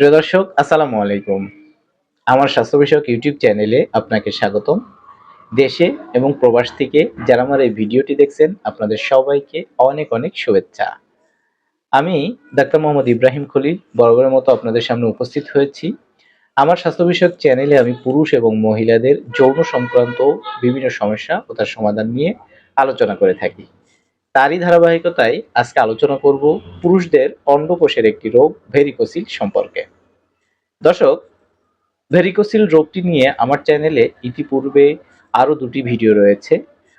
প্রিয় দর্শক, আসসালামু আলাইকুম। আমার স্বাস্থ্য বিষয়ক ইউটিউব চ্যানেলে আপনাকে স্বাগতম। দেশে এবং প্রবাস থেকে যারা আমার এই ভিডিওটি দেখছেন, আপনাদের সবাইকে অনেক অনেক শুভেচ্ছা। আমি ডাক্তার মোহাম্মদ ইব্রাহিম খলিল, বরাবরের মতো আপনাদের সামনে উপস্থিত হয়েছি। আমার স্বাস্থ্য বিষয়ক চ্যানেলে আমি পুরুষ এবং মহিলাদের যৌন সংক্রান্ত বিভিন্ন সমস্যা ও তার সমাধান নিয়ে আলোচনা করে থাকি। তারই ধারাবাহিকতায় আজকে আলোচনা করব পুরুষদের অন্ডকোষের একটি রোগ, ভেরিকোসিল সম্পর্কে। দর্শক, ভেরিকোসিল রোগটি নিয়ে আমার চ্যানেলে ইতিপূর্বে আরও দুটি ভিডিও রয়েছে।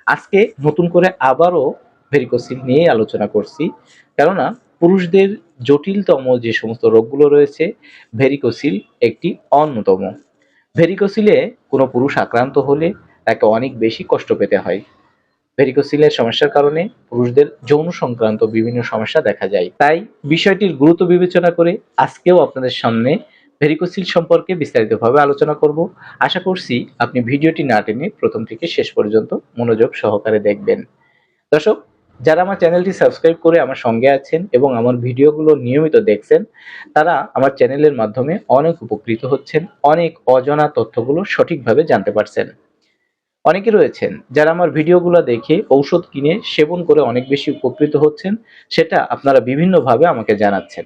আজকে নতুন করে আবারও ভেরিকোসিল নিয়ে আলোচনা করছি। কেননা, পুরুষদের জটিলতম যে সমস্ত রোগগুলো রয়েছে, ভেরিকোসিল একটি অন্যতম। ভেরিকোসিলে কোনো পুরুষ আক্রান্ত হলে তাকে অনেক বেশি কষ্ট পেতে হয়। ভেরিকোসিলের সমস্যার কারণে পুরুষদের যৌন সংক্রান্ত বিভিন্ন সমস্যা দেখা যায়। তাই বিষয়টির গুরুত্ব বিবেচনা করে আজকেও আপনাদের সামনে ভেরিকোসিল সম্পর্কে বিস্তারিতভাবে আলোচনা করব। আশা করছি আপনি ভিডিওটি না টেনে প্রথম থেকে শেষ পর্যন্ত মনোযোগ সহকারে দেখবেন। দর্শক, যারা আমার চ্যানেলটি সাবস্ক্রাইব করে আমার সঙ্গে আছেন এবং আমার ভিডিওগুলো নিয়মিত দেখছেন, তারা আমার চ্যানেলের মাধ্যমে অনেক উপকৃত হচ্ছেন, অনেক অজানা তথ্যগুলো সঠিকভাবে জানতে পারছেন। অনেকে রয়েছেন যারা আমার ভিডিওগুলো দেখে ঔষধ কিনে সেবন করে অনেক বেশি উপকৃত হচ্ছেন, সেটা আপনারা বিভিন্নভাবে আমাকে জানাচ্ছেন।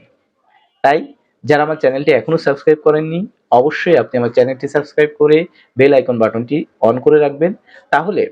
তাই, যারা আমার চ্যানেলটি এখনও সাবস্ক্রাইব করেননি, অবশ্যই আপনি আমার চ্যানেলটি সাবস্ক্রাইব করে বেল আইকন বাটনটি অন করে রাখবেন। তাহলে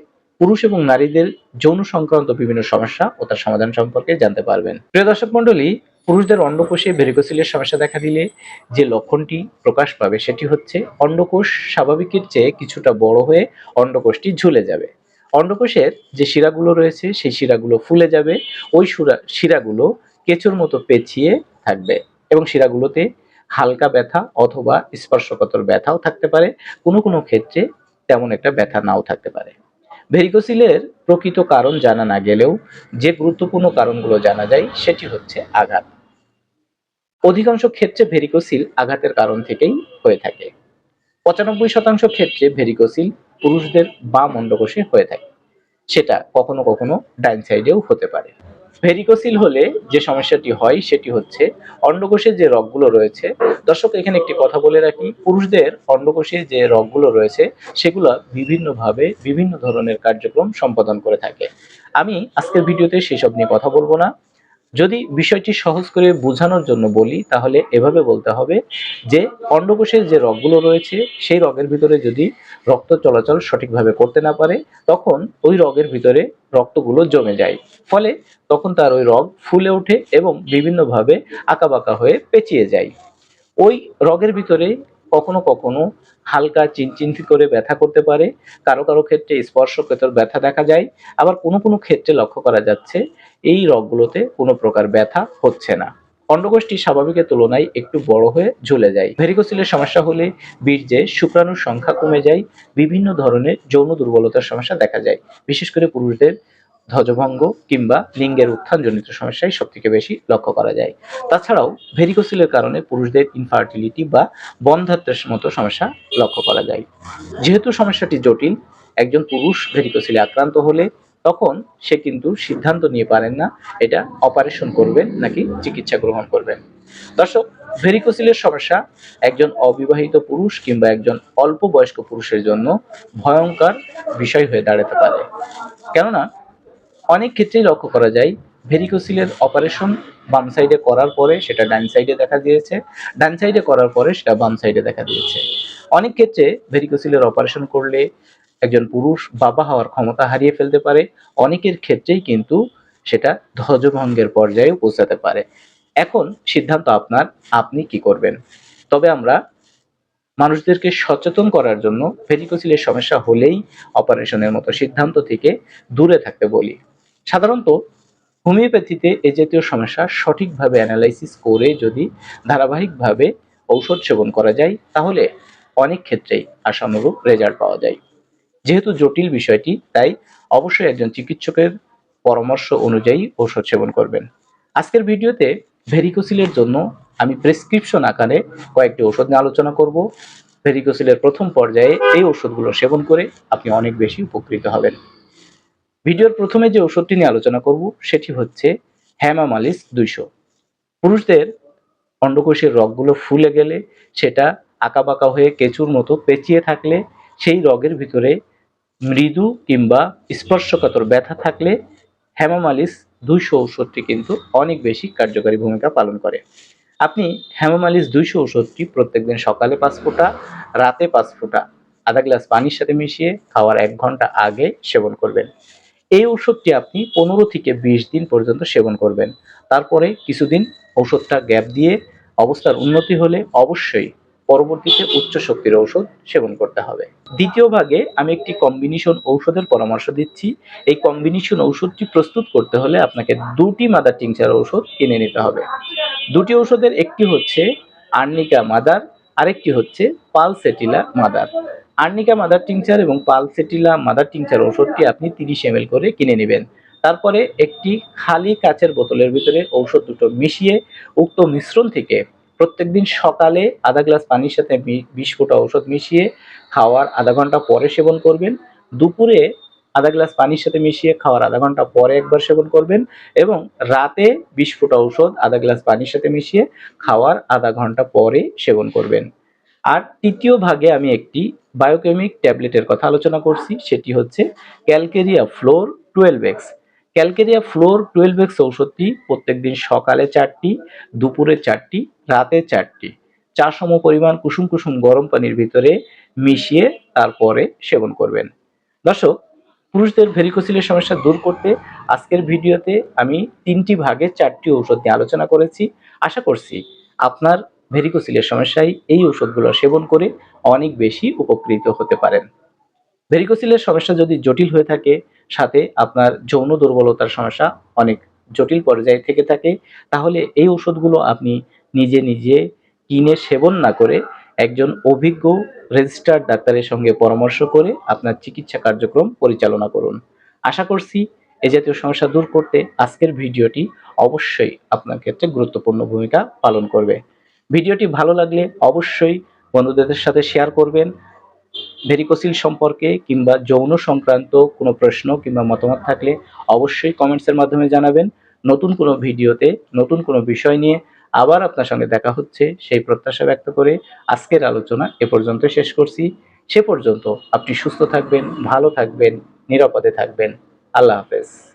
পুরুষ এবং নারীদের যৌন সংক্রান্ত বিভিন্ন সমস্যা ও তার সমাধান সম্পর্কে জানতে পারবেন। প্রিয় দর্শক মণ্ডলী পুরুষদের অন্ডকোষে ভেরিকোসিলের সমস্যা দেখা দিলে যে লক্ষণটি প্রকাশ পাবে সেটি হচ্ছে অন্ডকোষ স্বাভাবিকের চেয়ে কিছুটা বড় হয়ে অন্ডকোষটি ঝুলে যাবে। অন্ডকোষের যে শিরাগুলো রয়েছে সেই শিরাগুলো ফুলে যাবে, ওই সুরা শিরাগুলো কেঁচোর মতো পেঁচিয়ে থাকবে এবং শিরাগুলোতে হালকা ব্যথা অথবা স্পর্শকতর ব্যথাও থাকতে পারে। কোনো কোনো ক্ষেত্রে তেমন একটা ব্যথা নাও থাকতে পারে। ভেরিকোসিলের প্রকৃত কারণ জানা না গেলেও যে গুরুত্বপূর্ণ কারণগুলো জানা যায় সেটি হচ্ছে আঘাত। অধিকাংশ ক্ষেত্রে ভেরিকোসিল আঘাতের কারণ থেকেই হয়ে থাকে। পঁচানব্বই শতাংশ ক্ষেত্রে ভেরিকোসিল পুরুষদের বাম অন্ডকোষে হয়ে থাকে। সেটা কখনো কখনো ডাইন সাইডেও হতে পারে। ভেরিকোসিল হলে যে সমস্যাটি হয় সেটি হচ্ছে অন্ডকোষে যে রগগুলো রয়েছে। দর্শক, এখানে একটি কথা বলে রাখি, পুরুষদের অন্ডকোষে যে রগগুলো রয়েছে, সেগুলো বিভিন্নভাবে বিভিন্ন ধরনের কার্যক্রম সম্পাদন করে থাকে। আমি আজকের ভিডিওতে সেসব নিয়ে কথা বলব না। যদি বিষয়টি সহজ করে বোঝানোর জন্য বলি, তাহলে এভাবে বলতে হবে যে, অন্ডকোষের যে রগগুলো রয়েছে, সেই রগের ভিতরে যদি রক্ত চলাচল সঠিকভাবে করতে না পারে, তখন ওই রগের ভিতরে রক্তগুলো জমে যায়। ফলে তখন তার ওই রগ ফুলে ওঠে এবং বিভিন্নভাবে আঁকাবাঁকা হয়ে পেঁচিয়ে যায়। ওই রগের ভিতরে কখনো কখনো হালকা চিনচিন্তি করে ব্যথা করতে পারে। কারও কারও ক্ষেত্রে স্পর্শকেতর ব্যথা দেখা যায়। আবার কোনো কোনো ক্ষেত্রে লক্ষ্য করা যাচ্ছে, এই রগগুলোতে কোনো প্রকার ব্যথা হচ্ছে না। অন্ডকোষটি স্বাভাবিকের তুলনায় একটু বড় হয়ে ঝুলে যায়। ভেরিকোসিলের সমস্যা হলে বীর্যে শুক্রাণুর সংখ্যা কমে যায়। বিভিন্ন ধরনের যৌন দুর্বলতার সমস্যা দেখা যায়। বিশেষ করে পুরুষদের ধ্বজভঙ্গ কিংবা লিঙ্গের উত্থানজনিত সমস্যাই সব থেকে বেশি লক্ষ্য করা যায়। তাছাড়াও ভেরিকোসিলের কারণে পুরুষদের ইনফার্টিলিটি বা বন্ধাত্বের মতো সমস্যা লক্ষ্য করা যায়। যেহেতু সমস্যাটি জটিল, একজন পুরুষ ভেরিকোসিলে আক্রান্ত হলে তখন সে কিন্তু সিদ্ধান্ত নিয়ে পারেন না, এটা অপারেশন করবেন নাকি চিকিৎসা গ্রহণ করবেন। দর্শক, ভেরিকোসিলের সমস্যা একজন অবিবাহিত পুরুষ কিংবা একজন অল্প বয়স্ক পুরুষের জন্য ভয়ঙ্কর বিষয় হয়ে দাঁড়াতে পারে। কেননা অনেক ক্ষেত্রেই লক্ষ্য করা যায়, ভেরিকোসিলের অপারেশন বাম সাইডে করার পরে সেটা ডান সাইডে দেখা দিয়েছে, ডান সাইডে করার পরে সেটা বাম সাইডে দেখা দিয়েছে। অনেক ক্ষেত্রে ভেরিকোসিলের অপারেশন করলে একজন পুরুষ বাবা হওয়ার ক্ষমতা হারিয়ে ফেলতে পারে, অনেকের ক্ষেত্রেই কিন্তু সেটা ধ্বজভঙ্গের পর্যায়ে পৌঁছাতে পারে। এখন সিদ্ধান্ত আপনার, আপনি কি করবেন? তবে আমরা মানুষদেরকে সচেতন করার জন্য ভেরিকোসিলের সমস্যা হলেই অপারেশনের মতো সিদ্ধান্ত থেকে দূরে থাকতে বলি। সাধারণত হোমিওপ্যাথিতে এ জাতীয় সমস্যা সঠিকভাবে অ্যানালাইসিস করে যদি ধারাবাহিকভাবে ঔষধ সেবন করা যায়, তাহলে অনেক ক্ষেত্রেই আশানুরূপ রেজাল্ট পাওয়া যায়। যেহেতু জটিল বিষয়টি, তাই অবশ্যই একজন চিকিৎসকের পরামর্শ অনুযায়ী ঔষধ সেবন করবেন। আজকের ভিডিওতে ভেরিকোসিলের জন্য আমি প্রেসক্রিপশন আকারে কয়েকটি ওষুধ নিয়ে আলোচনা করব। ভেরিকোসিলের প্রথম পর্যায়ে এই ওষুধগুলো সেবন করে আপনি অনেক বেশি উপকৃত হবেন। ভিডিওর প্রথমে যে ওষুধটি নিয়ে আলোচনা করব, সেটি হচ্ছে হ্যামামালিস দুইশো। পুরুষদের অন্ডকোষের রগগুলো ফুলে গেলে সেটা আঁকাবাঁকা হয়ে কেঁচুর মতো পেঁচিয়ে থাকলে সেই রগের ভিতরে মৃদু কিংবা স্পর্শকাতর ব্যথা থাকলে হ্যামামালিস দুইশো ঔষধটি কিন্তু অনেক বেশি কার্যকারী ভূমিকা পালন করে। আপনি হ্যামামালিস দুইশো ঔষধটি প্রত্যেকদিন সকালে পাঁচ ফোঁটা, রাতে পাঁচ ফোঁটা, আধা গ্লাস পানির সাথে মিশিয়ে খাওয়ার এক ঘণ্টা আগে সেবন করবেন। এই ঔষধটি আপনি পনেরো থেকে বিশ দিন পর্যন্ত সেবন করবেন। তারপরে কিছুদিন ঔষধটা গ্যাপ দিয়ে অবস্থার উন্নতি হলে অবশ্যই পরবর্তীতে উচ্চ শক্তির ঔষধ সেবন করতে হবে। দ্বিতীয় ভাগে আমি একটি কম্বিনেশন ঔষধের পরামর্শ দিচ্ছি। এই কম্বিনেশন ঔষধটি প্রস্তুত করতে হলে আপনাকে দুটি মাদার টিংচার ঔষধ কিনে নিতে হবে। দুটি ঔষধের একটি হচ্ছে আর্নিকা মাদার আরেকটি হচ্ছে pulsatilla mother. Arnica mother tincture এবং পালসেটিলা মাদার টিংচার ওষুধটি আপনি তিরিশ এম করে কিনে নেবেন। তারপরে একটি খালি কাচের বোতলের ভিতরে ঔষধ দুটো মিশিয়ে উক্ত মিশ্রণ থেকে প্রত্যেকদিন সকালে আধা গ্লাস পানির সাথে বিশ ফোঁটা ঔষধ মিশিয়ে খাওয়ার আধা ঘণ্টা পরে সেবন করবেন। দুপুরে আধা গ্লাস পানির সাথে মিশিয়ে খাওয়ার আধা ঘণ্টা পরে একবার সেবন করবেন এবং রাতে বিশ ফোঁটা ঔষধ, আধা গ্লাস পানির সাথে মিশিয়ে খাওয়ার আধা ঘণ্টা পরে সেবন করবেন। আর তৃতীয় ভাগে আমি একটি বায়োকেমিক ট্যাবলেটের কথা আলোচনা করছি, সেটি হচ্ছে calcarea fluor twelve X. Calcarea fluor twelve X ঔষধটি প্রত্যেকদিন সকালে চারটি, দুপুরে চারটি, রাতে চারটি। চা সম পরিমাণ কুসুম কুসুম গরম পানির ভিতরে মিশিয়ে তারপরে সেবন করবেন। দর্শক পুরুষদের ভেরিকোসিলের সমস্যা দূর করতে আজকের ভিডিওতে আমি তিনটি ভাগে চারটি ঔষধ নিয়ে আলোচনা করেছি। আশা করছি আপনার ভেরিকোসিলের সমস্যায় এই ওষুধগুলো সেবন করে অনেক বেশি উপকৃত হতে পারেন। ভেরিকোসিলের সমস্যা যদি জটিল হয়ে থাকে, সাথে আপনার যৌন দুর্বলতার সমস্যা অনেক জটিল পর্যায়ে থেকে থাকে, তাহলে এই ওষুধগুলো আপনি নিজে নিজে কিনে সেবন না করে একজন অভিজ্ঞ রেজিস্টার্ড ডাক্তারের সঙ্গে পরামর্শ করে আপনার চিকিৎসা কার্যক্রম পরিচালনা করুন। আশা করছি এ জাতীয় সমস্যা দূর করতে আজকের ভিডিওটি অবশ্যই আপনার ক্ষেত্রে গুরুত্বপূর্ণ ভূমিকা পালন করবে। ভিডিওটি ভালো লাগলে অবশ্যই বন্ধুদের সাথে শেয়ার করবেন। ভেরিকোসিল সম্পর্কে কিংবা যৌন সংক্রান্ত কোনো প্রশ্ন কিংবা মতামত থাকলে অবশ্যই কমেন্টসের মাধ্যমে জানাবেন। নতুন কোনো ভিডিওতে নতুন কোনো বিষয় নিয়ে আবার আপনার সঙ্গে দেখা হচ্ছে। সেই প্রত্যাশা ব্যক্ত করে আজকের আলোচনা এ পর্যন্ত শেষ করছি। সে পর্যন্ত আপনি সুস্থ থাকবেন, ভালো থাকবেন, নিরাপদে থাকবেন। আল্লাহ হাফেজ।